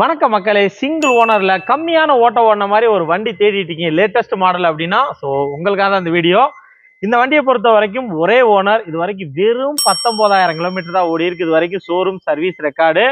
வணக்கம் மக்களே சிங்கிள் ஓனர்ல கம்மியான ஓட்ட ஓடின மாதிரி ஒரு வண்டி தேடிட்டு இருக்கீங்க. லேட்டஸ்ட் மாடல் அப்படின்னா ஸோ உங்களுக்காக தான் இந்த வீடியோ இந்த வண்டியை பொறுத்த வரைக்கும் ஒரே ஓனர் இது வரைக்கும் வெறும் பத்தொன்பதாயிரம் கிலோமீட்டர் தான் ஓடி இருக்கு. இது வரைக்கும் ஷோரூம் சர்வீஸ் ரெக்கார்டு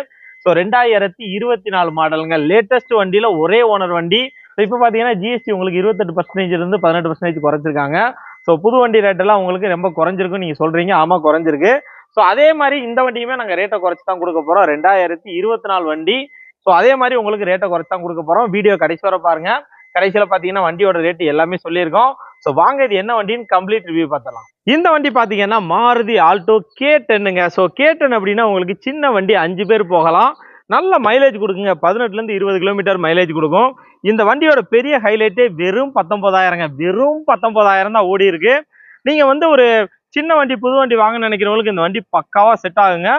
ஸோ ரெண்டாயிரத்தி இருபத்தி நாலு மாடலுங்க லேட்டஸ்ட் வண்டியில ஒரே ஓனர் வண்டி. ஸோ இப்போ பார்த்தீங்கன்னா ஜிஎஸ்டி உங்களுக்கு இருபத்தெட்டு பர்சன்டேஜ் இருந்து பதினெட்டு பர்சன்டேஜ் குறைச்சிருக்காங்க. ஸோ புது வண்டி ரேட்டெல்லாம் உங்களுக்கு ரொம்ப குறைஞ்சிருக்கும் நீங்கள் சொல்றீங்க. ஆமாம் குறைஞ்சிருக்கு. ஸோ அதே மாதிரி இந்த வண்டியுமே நாங்கள் ரேட்டை குறைச்சி தான் கொடுக்க போகிறோம் ரெண்டாயிரத்தி இருபத்தி நாலு வண்டி. ஸோ அதே மாதிரி உங்களுக்கு ரேட்டை குறைச்சி தான் கொடுக்க போகிறோம் வீடியோ கடைசி வர பாருங்க. கடைசியில் பார்த்தீங்கன்னா வண்டியோட ரேட் எல்லாமே சொல்லியிருக்கோம். ஸோ வாங்க இது என்ன வண்டின்னு கம்ப்ளீட் ரிவ்யூ பார்த்தலாம் இந்த வண்டி பார்த்தீங்கன்னா மாருதி ஆல்டோ கே டென்னுங்க ஸோ கே டென் அப்படின்னா உங்களுக்கு சின்ன வண்டி அஞ்சு பேர் போகலாம். நல்ல மைலேஜ் கொடுக்குங்க. பதினெட்டுலேருந்து இருபது கிலோமீட்டர் மைலேஜ் கொடுக்கும். இந்த வண்டியோட பெரிய ஹைலைட்டே வெறும் பத்தொம்பதாயிரங்க வெறும் பத்தொம்பதாயிரம் தான் ஓடி இருக்கு நீங்கள் வந்து ஒரு சின்ன வண்டி புது வண்டி வாங்கன்னு நினைக்கிறவங்களுக்கு இந்த வண்டி பக்காவாக செட் ஆகுங்க.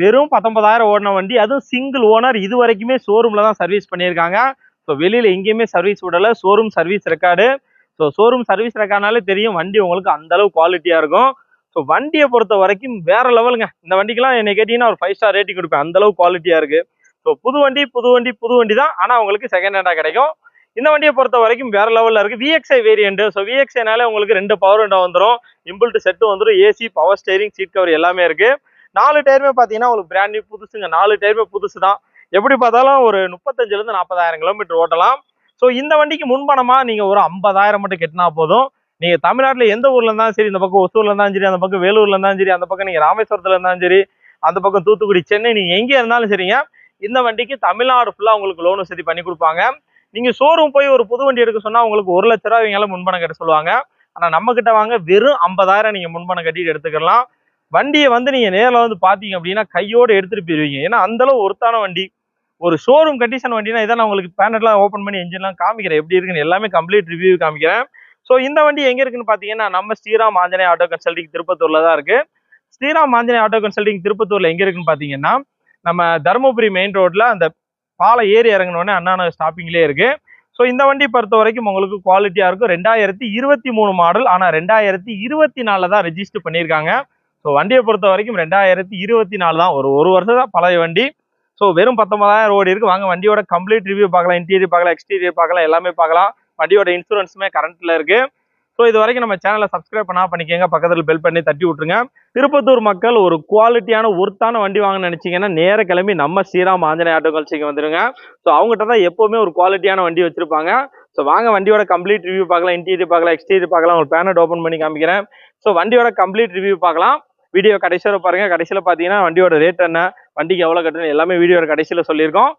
வெறும் பத்தொன்பதாயிரம் ஓடின வண்டி அதுவும் சிங்கிள் ஓனர் இது வரைக்குமே ஷோரூமில் தான் சர்வீஸ் பண்ணியிருக்காங்க. ஸோ வெளியில் எங்கேயுமே சர்வீஸ் விடலை. Showroom service record so showroom service ரெக்கார்ட்னாலே தெரியும் வண்டி உங்களுக்கு அந்த அளவு குவாலிட்டியாக இருக்கும். ஸோ வண்டியை பொறுத்த வரைக்கும் வேற லெவலுங்க இந்த வண்டிக்கெல்லாம் என்னை கேட்டிங்கன்னா ஒரு ஃபைவ் ஸ்டார் ரேட்டிங் கொடுப்பேன். அந்த அளவு குவாலிட்டியாக இருக்கு. ஸோ புது வண்டி புது வண்டி புது வண்டி தான். ஆனால் உங்களுக்கு செகண்ட் ஹேண்டாக கிடைக்கும். இந்த வண்டியை பொறுத்த வரைக்கும் வேற லெவலில் இருக்கு. விஎக்ஸ்ஐ வேரியண்ட் ஸோ விஎக்ஸ்ஐனாலே உங்களுக்கு ரெண்டு பவர் விண்டோ வந்துடும் இம்புல்ட் செட்டு வந்துடும் AC power steering seat cover எல்லாமே இருக்குது நாலு டயருமே பார்த்தீங்கன்னா உங்களுக்கு பிராண்ட் நியூ புதுசுங்க. நாலு டயருமே புதுசு தான் எப்படி பார்த்தாலும் ஒரு முப்பத்தஞ்சுலேருந்து நாற்பதாயிரம் கிலோமீட்டர் ஓட்டலாம். ஸோ இந்த வண்டிக்கு முன்பணமாக நீங்கள் ஒரு ஐம்பதாயிரம் மட்டும் கட்டினா போதும். நீங்கள் தமிழ்நாட்டில் எந்த ஊரில் இருந்தாலும் சரி இந்த பக்கம் ஒசூரில் இருந்தாலும் சரி அந்த பக்கம் வேலூரில் இருந்தாலும் சரி அந்த பக்கம் நீங்கள் ராமேஸ்வரத்தில் இருந்தாலும் சரி அந்த பக்கம் தூத்துக்குடி சென்னை நீங்கள் எங்கே இருந்தாலும் சரிங்க இந்த வண்டிக்கு தமிழ்நாடு ஃபுல்லாக உங்களுக்கு லோன் வசதி பண்ணி கொடுப்பாங்க. நீங்கள் ஷோரூம் போய் ஒரு புது வண்டி எடுக்க சொன்னால் உங்களுக்கு ஒரு லட்ச ரூபா இவங்களால முன்பணம் கட்ட சொல்லுவாங்க. ஆனால் நம்மக்கிட்ட வாங்க வெறும் ஐம்பதாயிரம் நீங்கள் முன்பணம் கட்டிட்டு எடுத்துக்கலாம். வண்டியை வந்து நீங்கள் நேரில் வந்து பார்த்தீங்க அப்படின்னா கையோடு எடுத்துகிட்டு போயிருவீங்க. ஏன்னா அந்த அளவு ஒருத்தான வண்டி. ஒரு ஷோரூம் கண்டிஷன் வண்டினா இதை நான் உங்களுக்கு பேனட்லாம் ஓப்பன் பண்ணி என்ஜின்லாம் காமிக்கிறேன். எப்படி இருக்குன்னு எல்லாமே கம்ப்ளீட் ரிவ்யூ காமிக்கிறேன். ஸோ இந்த வண்டி எங்கே இருக்குன்னு பார்த்தீங்கன்னா நம்ம ஸ்ரீராம் ஆஞ்சநேய ஆட்டோ கன்சல்டிங் திருப்பத்தூரில் தான் இருக்குது ஸ்ரீராம் ஆஞ்சநேய ஆட்டோ கன்சல்டிங் திருப்பத்தூரில் எங்கே இருக்குன்னு பார்த்தீங்கன்னா நம்ம தருமபுரி மெயின் ரோட்டில் அந்த பாலை ஏறி இறங்கினோடனே அண்ணா ஸ்டாப்பிங்லேயே இருக்குது ஸோ இந்த வண்டி பொறுத்த வரைக்கும் உங்களுக்கு குவாலிட்டியாக இருக்கும். ரெண்டாயிரத்தி இருபத்தி மூணு மாடல் ஆனால் ரெண்டாயிரத்தி இருபத்தி நாலில் தான் ரெஜிஸ்டர் பண்ணியிருக்காங்க. ஸோ வண்டியை பொறுத்த வரைக்கும் ரெண்டாயிரத்தி இருபத்தி நாலு தான் ஒரு ஒரு வருஷம் தான் பழைய வண்டி. ஸோ வெறும் பத்தொன்பதாயிரம் ஓடி இருக்கு. வாங்க வண்டியோட கம்ப்ளீட் ரிவ்யூ பார்க்கலாம் இன்டீரியர் பார்க்கலாம் எக்ஸ்டீரியர் பார்க்கலாம் எல்லாமே பார்க்கலாம். வண்டியோட இன்சூரன்ஸுமே கரண்ட்ல இருக்கு. ஸோ இது வரைக்கும் நம்ம சேனலை சப்ஸ்கிரைப் பண்ணா பண்ணிக்கோங்க. பக்கத்தில் பெல் பண்ணி தட்டி விட்டுருங்க. திருப்பத்தூர் மக்கள் ஒரு குவாலிட்டியான ஒர்த்தான வண்டி வாங்க நினைச்சீங்கன்னா நேர கிளம்பி நம்ம ஸ்ரீராம் ஆஞ்சநேய ஆட்டோ கல்ச்சிக்கு வந்துருங்க. ஸோ அவங்ககிட்ட தான் எப்போவுமே ஒரு குவாலிட்டியான வண்டி வச்சிருப்பாங்க. ஸோ வாங்க வண்டியோட கம்ப்ளீட் ரிவ்யூ பார்க்கலாம் இன்டீரியர் பார்க்கலாம் எக்ஸ்டீரியர் பார்க்கலாம். ஒரு பேனட் ஓப்பன் பண்ணி காமிக்கிறேன். ஸோ வண்டியோட கம்ப்ளீட் ரிவ்யூ பார்க்கலாம். வீடியோ கடைசியில் பாருங்க. கடைசியில் பார்த்தீங்கன்னா வண்டியோட ரேட் என்ன வண்டிக்கு எவ்வளோ கட்டணும் எல்லாமே வீடியோட கடைசியில் சொல்லியிருக்கோம்.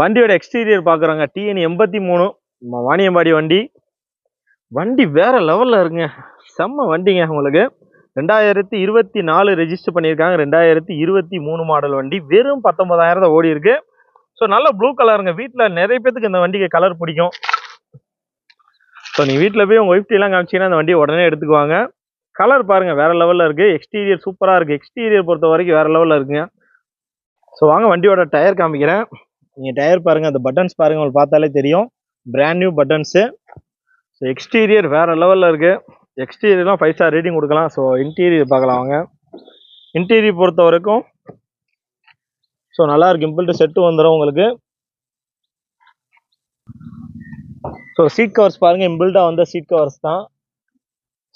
வண்டியோட எக்ஸ்டீரியர் பார்க்குறோங்க டிஎன் எண்பத்தி மூணு வாணியம்பாடி வண்டி. வண்டி வேற லெவலில் இருங்க செம்ம வண்டிங்க உங்களுக்கு. ரெண்டாயிரத்தி இருபத்தி நாலு ரெஜிஸ்டர் பண்ணியிருக்காங்க. ரெண்டாயிரத்தி இருபத்தி மூணு மாடல் வண்டி. வெறும் பத்தொன்பதாயிரம் தான் ஓடி இருக்கு. ஸோ நல்ல ப்ளூ கலருங்க வீட்டில் நிறைய பேத்துக்கு இந்த வண்டிக்கு கலர் பிடிக்கும். ஸோ நீங்கள் வீட்டில் போய் உங்கள் ஒய்ஃப்டிலாம் காமிச்சிங்கன்னா அந்த வண்டியை உடனே எடுத்துக்குவாங்க. கலர் பாருங்க வேற லெவலில் இருக்கு. எக்ஸ்டீரியர் சூப்பராக இருக்கு. எக்ஸ்டீரியர் பொறுத்த வரைக்கும் வேற லெவலில் இருக்குங்க. ஸோ வாங்க வண்டியோட டயர் காமிக்கிறேன். நீங்கள் டயர் பாருங்க அந்த பட்டன்ஸ் பாருங்க உங்களுக்கு பார்த்தாலே தெரியும். Brand new buttons so exterior வேற லெவலில் இருக்கு. எக்ஸ்டீரியர்லாம் ஃபைவ் ஸ்டார் ரேட்டிங் கொடுக்கலாம். ஸோ இன்டீரியர் பார்க்கலாம் வாங்க. இன்டீரியர் பொறுத்த வரைக்கும் ஸோ நல்லா இருக்கு. இம்பிள்ட் செட்டு வந்துடும் உங்களுக்கு. ஸோ சீட் கவர்ஸ் பாருங்கள் இம்பிள்டாக வந்த சீட் கவர்ஸ் தான்.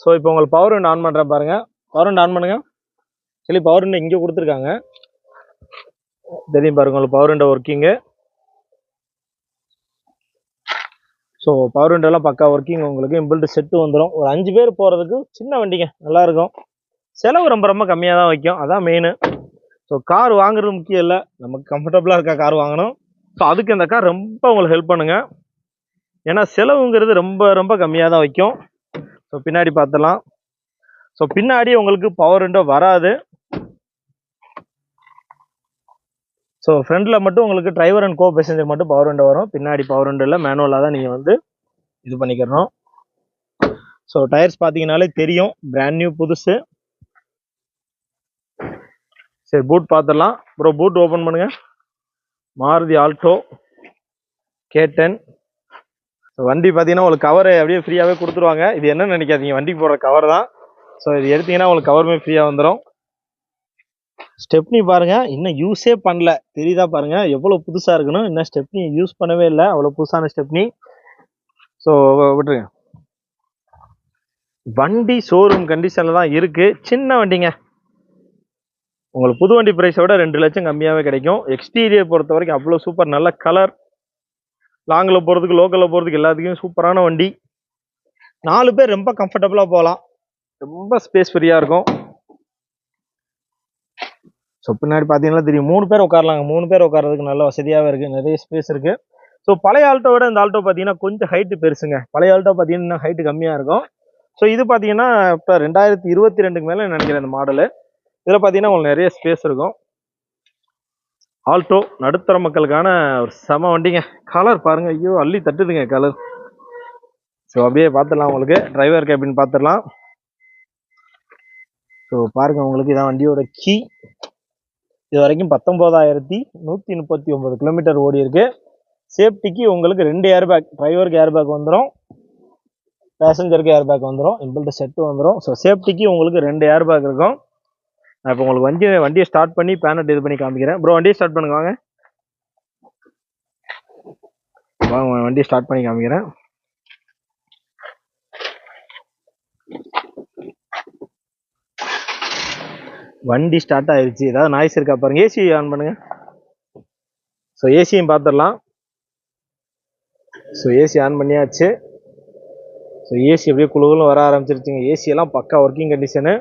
ஸோ இப்போ உங்களுக்கு பவர் விண்ட் ஆன் பண்ணுறேன் பாருங்கள் பவர் விண்ட் ஆன் பண்ணுங்கள் சரி பவர் விண்ட் இங்கே கொடுத்துருக்காங்க. தெரியும் பாருங்க உங்களுக்கு power window working so power விண்டோலாம் பக்கா ஒர்க்கிங் உங்களுக்கு இம்பிள்ட் செட்டு வந்துடும் ஒரு அஞ்சு பேர் போகிறதுக்கு சின்ன வண்டிங்க. நல்லா இருக்கும். செலவு ரொம்ப ரொம்ப கம்மியாக தான் வைக்கும். அதான் மெயினு ஸோ கார் வாங்குறது முக்கியம் இல்லை. நமக்கு கம்ஃபர்டபுளாக இருக்கா கார் வாங்கணும். ஸோ அதுக்கு இந்த கார் ரொம்ப உங்களுக்கு ஹெல்ப் பண்ணுங்க. ஏன்னா செலவுங்கிறது ரொம்ப ரொம்ப கம்மியாக தான் வைக்கும். ஸோ பின்னாடி பார்த்துலாம் ஸோ பின்னாடி உங்களுக்கு பவர் விண்டோ வராது. ஸோ ஃப்ரண்டில் மட்டும் உங்களுக்கு டிரைவர் அண்ட் கோ பேசஞ்சர் மட்டும் பவர் விண்டோ வரும். பின்னாடி பவர் விண்டோ இல்லை மேனுவலாக தான் நீங்கள் வந்து இது பண்ணிக்கிறோம் ஸோ டயர்ஸ் பார்த்தீங்கனாலே தெரியும். பிராண்ட் நியூ புதுசு. சரி பூட் பார்த்துடலாம். ப்ரோ பூட் ஓப்பன் பண்ணுங்கள் மாருதி ஆல்டோ கே டென் வண்டி பார்த்தீங்கன்னா உங்களுக்கு கவர் அப்படியே ஃப்ரீயாகவே கொடுத்துருவாங்க. இது என்னன்னு நினைக்காதீங்க. வண்டிக்கு போடுற கவர் தான். ஸோ இது எடுத்தீங்கன்னா உங்களுக்கு கவருமே ஃப்ரீயாக வந்துடும் ஸ்டெப்னி பாருங்க. இன்னும் யூஸே பண்ணல. தெரியுதா பாருங்க. எவ்வளோ புதுசாக இருக்கணும் இன்னும் ஸ்டெப்னி யூஸ் பண்ணவே இல்லை. அவ்வளோ புதுசான ஸ்டெப்னி. ஸோ விட்டுருங்க. வண்டி ஷோரூம் கண்டிஷனில் தான் இருக்கு. சின்ன வண்டிங்க. உங்களுக்கு புது வண்டி பிரைஸை விட ரெண்டு லட்சம் கம்மியாகவே கிடைக்கும். எக்ஸ்டீரியர் பொறுத்த வரைக்கும் அவ்வளோ சூப்பர் நல்ல கலர் லாங்கில் போகிறதுக்கு லோக்கலில் போகிறதுக்கு எல்லாத்துக்கும் சூப்பரான வண்டி. நாலு பேர் ரொம்ப கம்ஃபர்டபுளாக போகலாம். ரொம்ப ஸ்பேஸ் ஃப்ரீயாக இருக்கும். ஸோ பின்னாடி பார்த்தீங்கன்னா தெரியும் மூணு பேர் உட்காரலாங்க. மூணு பேர் உட்காரதுக்கு நல்ல வசதியாகவே இருக்குது நிறைய ஸ்பேஸ் இருக்குது ஸோ பழைய ஆல்ட்டோ விட இந்த ஆல்ட்டோ பார்த்தீங்கன்னா கொஞ்சம் ஹைட்டு பெருசுங்க. பழைய ஆல்ட்டோ பார்த்தீங்கன்னா ஹைட்டு கம்மியாக இருக்கும். ஸோ இது பார்த்தீங்கன்னா இப்போ ரெண்டாயிரத்தி இருபத்தி ரெண்டுக்கு மேலே நினைக்கிறேன் இந்த மாடலு இதில் பார்த்தீங்கன்னா உங்களுக்கு நிறைய ஸ்பேஸ் இருக்கும். ஆல்டோ நடுத்தர மக்களுக்கான ஒரு செம வண்டிங்க. கலர் பாருங்க ஐயோ அள்ளி தட்டுதுங்க கலர் ஸோ அப்படியே பார்த்துடலாம் உங்களுக்கு. டிரைவர் கேபின் பார்த்துடலாம். ஸோ பாருங்க உங்களுக்கு இதான் வண்டியோட கீ இது வரைக்கும் பத்தொம்போதாயிரத்தி நூற்றி முப்பத்தி ஒம்பது கிலோமீட்டர் ஓடி இருக்கு. சேஃப்டிக்கு உங்களுக்கு ரெண்டு ஏர் பேக் டிரைவருக்கு ஏர் பேக் வந்துடும் பேசஞ்சருக்கு ஏர் பேக் வந்துடும் இன்பில்ட் செட்டு வந்துடும் ஸோ சேஃப்டிக்கு உங்களுக்கு ரெண்டு ஏர் பேக் இருக்கும். நான் இப்போ உங்களுக்கு வண்டி வண்டியை ஸ்டார்ட் பண்ணி பேனட் இது பண்ணி காமிக்கிறேன். ப்ரோ வண்டியை ஸ்டார்ட் பண்ணுங்க வாங்க. வாங்க வண்டியை ஸ்டார்ட் பண்ணி காமிக்கிறேன். வண்டி ஸ்டார்ட் ஆயிடுச்சு ஏதாவது நாய்ஸ் இருக்கா பாருங்க. ஏசி ஆன் பண்ணுங்க. ஸோ ஏசியும் பார்த்துடலாம் ஸோ ஏசி ஆன் பண்ணியாச்சு. ஸோ ஏசி அப்படியே குழுகுலும் வர ஆரம்பிச்சிருச்சுங்க. ஏசியெல்லாம் பக்கா ஒர்க்கிங் கண்டிஷனு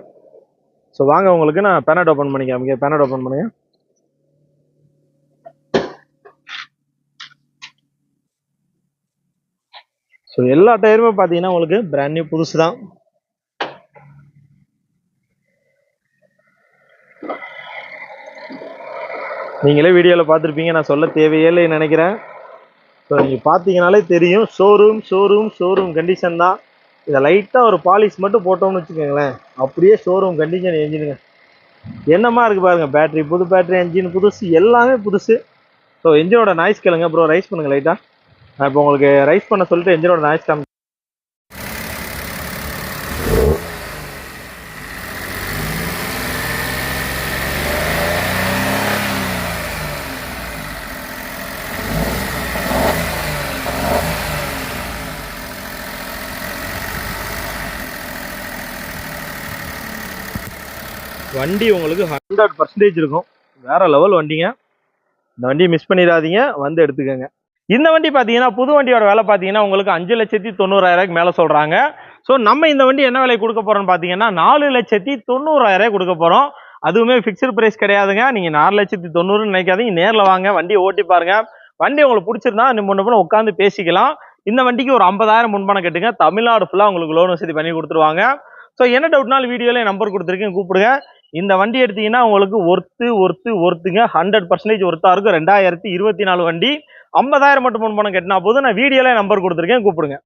ஸோ வாங்க உங்களுக்கு நான் பேனட் ஓப்பன் பண்ணி காமிக்க பேனட் ஓப்பன் பண்ணுங்க. ஸோ எல்லா டயருமே பார்த்தீங்கன்னா உங்களுக்கு பிராண்ட் நியூ புதுசு தான் நீங்களே வீடியோவில் பார்த்துருப்பீங்க. நான் சொல்ல தேவையில்லை நினைக்கிறேன். ஸோ நீங்கள் பார்த்தீங்கனாலே தெரியும். ஷோரூம் ஷோரூம் ஷோரூம் கண்டிஷன் தான். இதை லைட்டாக ஒரு பாலிஷ் மட்டும் போட்டோம்னு வச்சுக்கோங்களேன். அப்படியே ஷோரூம் கண்டிஷன் என்ஜினுங்க என்னமா இருக்குது பாருங்கள் பேட்டரி புது பேட்டரி என்ஜின் புதுசு எல்லாமே புதுசு. ஸோ என்ஜினோட நாய்ஸ் கேளுங்க ப்ரோ ரைஸ் பண்ணுங்கள் லைட்டாக நான் இப்போ உங்களுக்கு ரைஸ் பண்ண சொல்லிட்டு என்ஜினோட நாய்ஸ் காமி வண்டி உங்களுக்கு ஹண்ட்ரட் பர்சன்டேஜ் இருக்கும். வேற லெவல் வண்டிங்க. இந்த வண்டியை மிஸ் பண்ணிடாதீங்க. வந்து எடுத்துக்கோங்க. இந்த வண்டி பார்த்தீங்கன்னா புது வண்டியோட விலை பார்த்தீங்கன்னா உங்களுக்கு அஞ்சு லட்சத்தி தொண்ணூறாயிரூவாய்க்கு மேலே சொல்கிறாங்க ஸோ நம்ம இந்த வண்டி என்ன விலை கொடுக்க போகிறோம்னு பார்த்தீங்கன்னா நாலு லட்சத்தி தொண்ணூறாயிரூவாய் கொடுக்க போகிறோம் அதுவுமே ஃபிக்ஸ்டு ப்ரைஸ் கிடையாதுங்க. நீங்கள் நாலு லட்சத்தி தொண்ணூறுன்னு நினைக்காதீங்க. நேரில் வாங்க. வண்டியை ஓட்டி பாருங்க. வண்டி உங்களுக்கு பிடிச்சிருந்தா நீ ஒன்று பண்ண உட்காந்து பேசிக்கலாம். இந்த வண்டிக்கு ஒரு ஐம்பதாயிரம் முன்பணம் கட்டுங்க. தமிழ்நாடு ஃபுல்லாக உங்களுக்கு லோன் வசதி பண்ணி கொடுத்துருவாங்க. ஸோ என்ன டவுட்னாலும் வீடியோவில் நம்பர் கொடுத்துருக்கேன். கூப்பிடுங்க. இந்த வண்டி எடுத்தீங்கன்னா உங்களுக்கு ஒர்த்து ஒர்த்து ஒர்த்துங்க ஹண்ட்ரட் பர்சன்டேஜ் ஒர்த்தாக இருக்கும். ரெண்டாயிரத்தி இருபத்தி நாலு வண்டி. ஐம்பதாயிரம் மட்டும் பணம் கட்டினா போதும். நான் வீடியோவில் நம்பர் கொடுத்துருக்கேன். கூப்பிடுங்க.